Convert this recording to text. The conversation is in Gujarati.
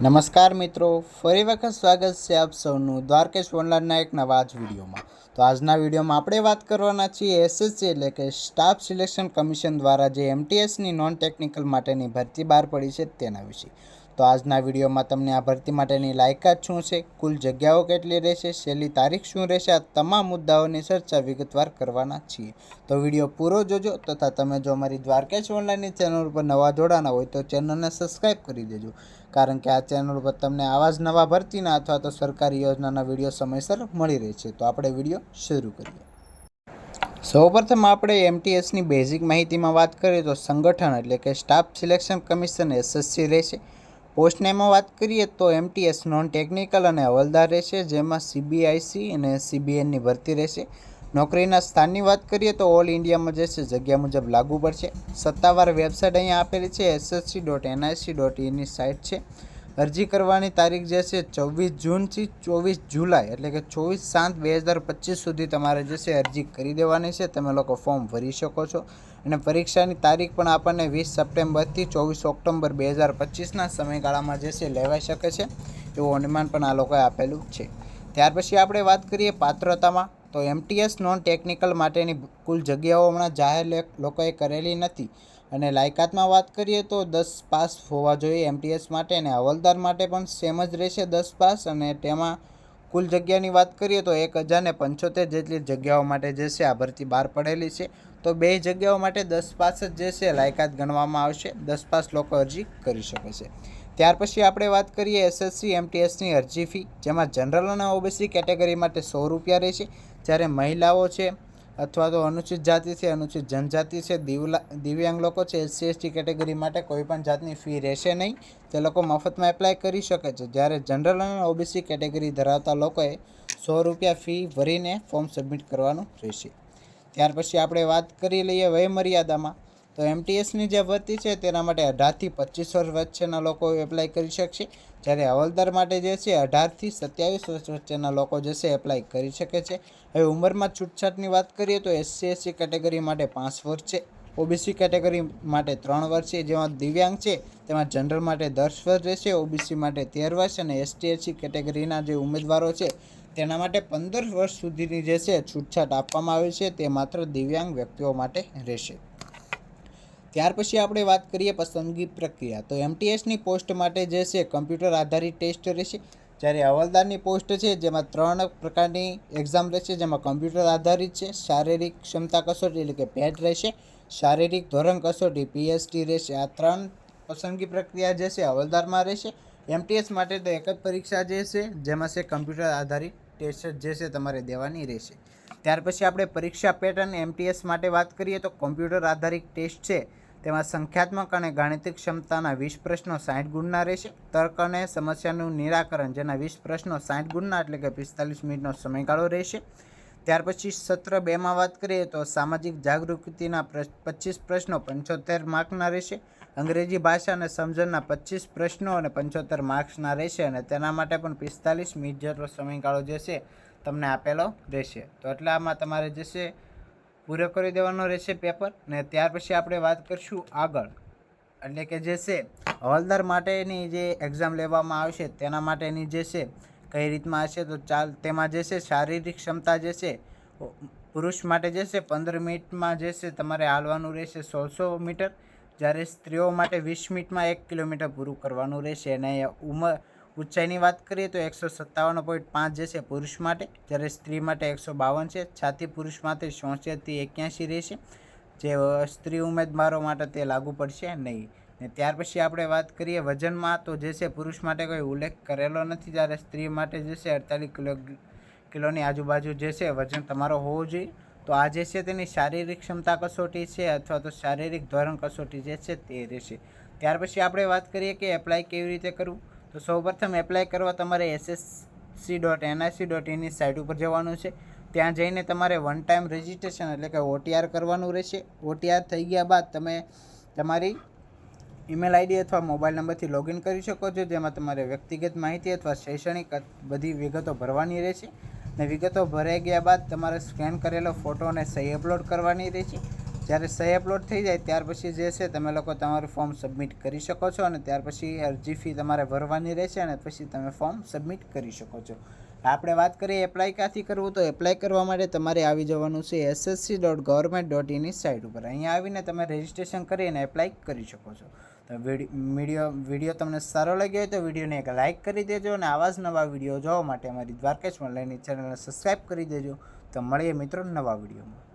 નમસ્કાર મિત્રો, ફરી વખત સ્વાગત છે આપ સૌનું દ્વારકેશ ઓનલાઈનના એક નવા જ વિડીયોમાં. તો આજના વિડીયોમાં આપણે વાત કરવાના છીએ એસએસસી એટલે કે સ્ટાફ સિલેક્શન કમિશન દ્વારા જે એમટીએસની નોન ટેકનિકલ માટેની ભરતી બહાર પડી છે તેના વિશે. તો આજના વિડીયોમાં તમને આ ભરતી માટેની લાયકાત શું છે, કુલ જગ્યાઓ કેટલી રહેશે, છેલ્લી તારીખ શું રહેશે, આ તમામ મુદ્દાઓની ચર્ચા વિગતવાર કરવાના છીએ. તો વીડિયો પૂરો જોજો તથા તમે જો અમારી દ્વારકેશ ઓનલાઈનની ચેનલ ઉપર નવા જોડાના હોય તો ચેનલને સબસ્ક્રાઈબ કરી દેજો. કારણ કે આ ચેનલ ઉપર તમને આવા જ નવા ભરતીના અથવા તો સરકારી યોજનાના વીડિયો સમયસર મળી રહે છે. તો આપણે વીડિયો શરૂ કરીએ. સૌપ્રથમ આપણે એમટીએસની બેઝિક માહિતીમાં વાત કરીએ તો સંગઠન એટલે કે સ્ટાફ સિલેક્શન કમિશન એસએસસી રહેશે. પોસ્ટને એમાં વાત કરીએ તો એમટીએસ નોન ટેકનિકલ અને હવલદાર રહેશે, જેમાં સીબીઆઈસી અને સીબીએનની ભરતી રહેશે. નોકરીના સ્થાનની વાત કરીએ તો ઓલ ઇન્ડિયામાં જે છે, જગ્યા મુજબ લાગુ પડશે. સત્તાવાર વેબસાઇટ અહીંયા આપેલી છે એસએસસી ડોટ એનઆઈસી ડોટ ઇનની સાઇટ છે. અરજી કરવાની તારીખ જે છે ચોવીસ જૂનથી ચોવીસ જુલાઈ, એટલે કે ચોવીસ સાત બે હજાર પચીસ સુધી તમારે જે છે અરજી કરી દેવાની છે. તમે લોકો ફોર્મ ભરી શકો છો. અને પરીક્ષાની તારીખ પણ આપણને વીસ સપ્ટેમ્બરથી ચોવીસ ઓક્ટોબર બે હજાર પચીસના સમયગાળામાં જે છે લેવાઈ શકે છે. એવું અનુમાન પણ આ લોકોએ આપેલું છે. ત્યાર પછી આપણે વાત કરીએ પાત્રતામાં. તો એમટીએસ નોન ટેકનિકલ માટેની કુલ જગ્યાઓ હમણાં જાહેર લોકોએ કરેલી નથી. અને લાયકાતમાં વાત કરીએ તો દસ પાસ હોવા જોઈએ એમટીએસ માટે અને હવલદાર માટે પણ સેમ જ રહેશે દસ પાસ અને તેમાં કુલ જગ્યાની વાત કરીએ તો એક હજારને પંચોતેર જેટલી જગ્યાઓ માટે જે છે આ ભરતી બહાર પડેલી છે. તો બે જગ્યાઓ માટે દસ પાસ જ જે છે લાયકાત ગણવામાં આવશે. દસ પાસ લોકો અરજી કરી શકે છે. ત્યાર પછી આપણે વાત કરીએ એસએસસી, એમટીએસની અરજી ફી, જેમાં જનરલ અને ઓબીસી કેટેગરી માટે સો રૂપિયા રહેશે. જ્યારે મહિલાઓ છે અથવા તો અનુસૂચિત જાતિ છે અનુસૂચિત જનજાતિ છે, દિવલા, દિવ્યાંગ લોકો છે એસસી એસટી કેટેગરી માટે કોઈ પણ જાતની ફી રહેશે નહીં. તે લોકો મફતમાં એપ્લાય કરી શકે છે. જ્યારે જનરલ અને ઓબીસી કેટેગરી ધરાવતા લોકોએ સો રૂપિયા ફી ભરીને ફોર્મ સબમિટ કરવાનું રહેશે. ત્યાર પછી આપણે વાત કરી લઈએ વયમર્યાદામાં. તો એમટીએસની જે ભરતી છે, તેના માટે અઢારથી પચીસ વર્ષ વચ્ચેના લોકો એપ્લાય કરી શકશે. જ્યારે હવલદાર માટે જે છે, અઢારથી સત્યાવીસ વર્ષ વચ્ચેના લોકો જે છે એપ્લાય કરી શકે છે. હવે ઉંમરમાં છૂટછાટની વાત કરીએ તો એસસી એસસી કેટેગરી માટે પાંચ વર્ષ છે. ઓબીસી કેટેગરી માટે ત્રણ વર્ષ છે. જેમાં દિવ્યાંગ છે, તેમાં જનરલ માટે દસ વર્ષ રહેશે. ઓબીસી માટે તેર વર્ષ અને એસટી એસસી કેટેગરીના જે ઉમેદવારો છે, તેના માટે પંદર વર્ષ સુધીની જે છે, છૂટછાટ આપવામાં આવી છે. તે માત્ર દિવ્યાંગ વ્યક્તિઓ માટે રહેશે. ત્યાર પછી આપણે વાત કરીએ પસંદગી પ્રક્રિયા. તો એમટીએસની પોસ્ટ માટે જે છે, કમ્પ્યુટર આધારિત ટેસ્ટ રહેશે. જ્યારે હવાલદારની પોસ્ટ છે, જેમાં ત્રણ પ્રકારની એક્ઝામ રહેશે, જેમાં કમ્પ્યુટર આધારિત છે, શારીરિક ક્ષમતા કસોટી એટલે કે પેટ રહેશે, શારીરિક ધોરણ કસોટી પીએસટી રહેશે. આ ત્રણ પસંદગી પ્રક્રિયા જે છે, હવાલદારમાં રહેશે. એમટીએસ માટે તો એક જ પરીક્ષા જે છે, જેમાં છે, કમ્પ્યુટર આધારિત ટેસ્ટ જે છે, તમારે દેવાની રહેશે. ત્યાર પછી આપણે પરીક્ષા પેટર્ન એમટીએસ માટે વાત કરીએ તો કોમ્પ્યુટર આધારિત ટેસ્ટ છે. તેમાં સંખ્યાત્મક અને ગાણિતિક ક્ષમતાના વીસ પ્રશ્નો સાઠ ગુણના રહેશે. તર્ક અને સમસ્યાનું નિરાકરણ, જેના વીસ પ્રશ્નો સાઠ ગુણના એટલે કે પિસ્તાલીસ મિનિટનો સમયગાળો રહેશે. ત્યાર પછી સત્ર બેમાં વાત કરીએ તો સામાજિક જાગૃતિના પચીસ પ્રશ્નો પંચોતેર માર્કના રહેશે. અંગ્રેજી ભાષા અને સમજણના પચીસ પ્રશ્નો અને પંચોતેર માર્ક્સના રહેશે અને તેના માટે પણ પિસ્તાલીસ મિનિટ જેટલો સમયગાળો જે છે તમને આપેલો રહેશે. તો એટલે આમાં તમારે જે છે પૂરો કરી દેવાનો રહેશે પેપર ને ત્યાર પછી આપણે વાત કરીશું આગળ. એટલે કે જે છે, હવાલદાર માટેની જે એક્ઝામ લેવામાં આવશે તેના માટેની જે છે, કઈ રીતમાં હશે, તો ચાલ તેમાં જે છે, શારીરિક ક્ષમતા જે છે પુરુષ માટે જે છે, પંદર મિનિટમાં જે છે, તમારે હાલવાનું રહેશે સોળસો મીટર. જ્યારે સ્ત્રીઓ માટે વીસ મિનિટમાં એક કિલોમીટર પૂરું કરવાનું રહેશે અને ઉંમર ઊંચાઈની વાત કરીએ તો એકસો સત્તાવન પોઈન્ટ પાંચ જે છે પુરુષ માટે, જ્યારે સ્ત્રી માટે એકસો બાવન છે. છાતી પુરુષ માટે ચોસઠથી એક્યાસી રહેશે. જે સ્ત્રી ઉમેદવારો માટે તે લાગુ પડશે નહીં. ને ત્યાર પછી આપણે વાત કરીએ વજનમાં, તો જે છે પુરુષ માટે કોઈ ઉલ્લેખ કરેલો નથી. જ્યારે સ્ત્રી માટે જે છે અડતાલીસ કિલો, કિલોની આજુબાજુ જે છે વજન તમારો હોવો જોઈએ. તો આ જે છે તેની શારીરિક ક્ષમતા કસોટી છે અથવા તો શારીરિક ધોરણ કસોટી જે છે તે રહેશે. ત્યાર પછી આપણે વાત કરીએ કે એપ્લાય કેવી રીતે કરવું? તો સૌપ્રથમ એપ્લાય કરવા તમારે એસએસસી ડોટ એનઆઈસી ડોટ ઇનની સાઇટ ઉપર જવાનું છે. ત્યાં જઈને તમારે વન ટાઈમ રજિસ્ટ્રેશન એટલે કે ઓટીઆર કરવાનું રહેશે. ઓટીઆર થઈ ગયા બાદ તમે તમારી ઈમેલ આઈડી અથવા મોબાઈલ નંબરથી લોગિન કરી શકો છો, જેમાં તમારે વ્યક્તિગત માહિતી અથવા શૈક્ષણિક બધી વિગતો ભરવાની રહેશે. અને વિગતો ભરાઈ ગયા બાદ તમારે સ્કેન કરેલો ફોટો અને સહી અપલોડ કરવાની રહેશે. જ્યારે સહી અપલોડ થઈ જાય, ત્યાર પછી જે છે, તમે લોકો તમારું ફોર્મ સબમિટ કરી શકો છો અને ત્યાર પછી અરજી ફી તમારે ભરવાની રહેશે અને પછી તમે ફોર્મ સબમિટ કરી શકો છો. આપણે વાત કરીએ એપ્લાય ક્યાંથી કરવું, તો એપ્લાય કરવા માટે તમારે આવી જવાનું છે એસએસસી ડોટ ગવર્મેન્ટ ડોટ ઇનની સાઇટ ઉપર. અહીંયા આવીને તમે રજિસ્ટ્રેશન કરીને એપ્લાય કરી શકો છો. તો વીડિયો વીડિયો તમને સારો લાગ્યો હોય તો વિડીયોને એક લાઇક કરી દેજો અને આવા જ નવા વીડિયો જોવા માટે અમારી દ્વારકેશ ઓનલાઈનની ચેનલને સબસ્ક્રાઈબ કરી દેજો. તો મળીએ મિત્રો નવા વિડીયોમાં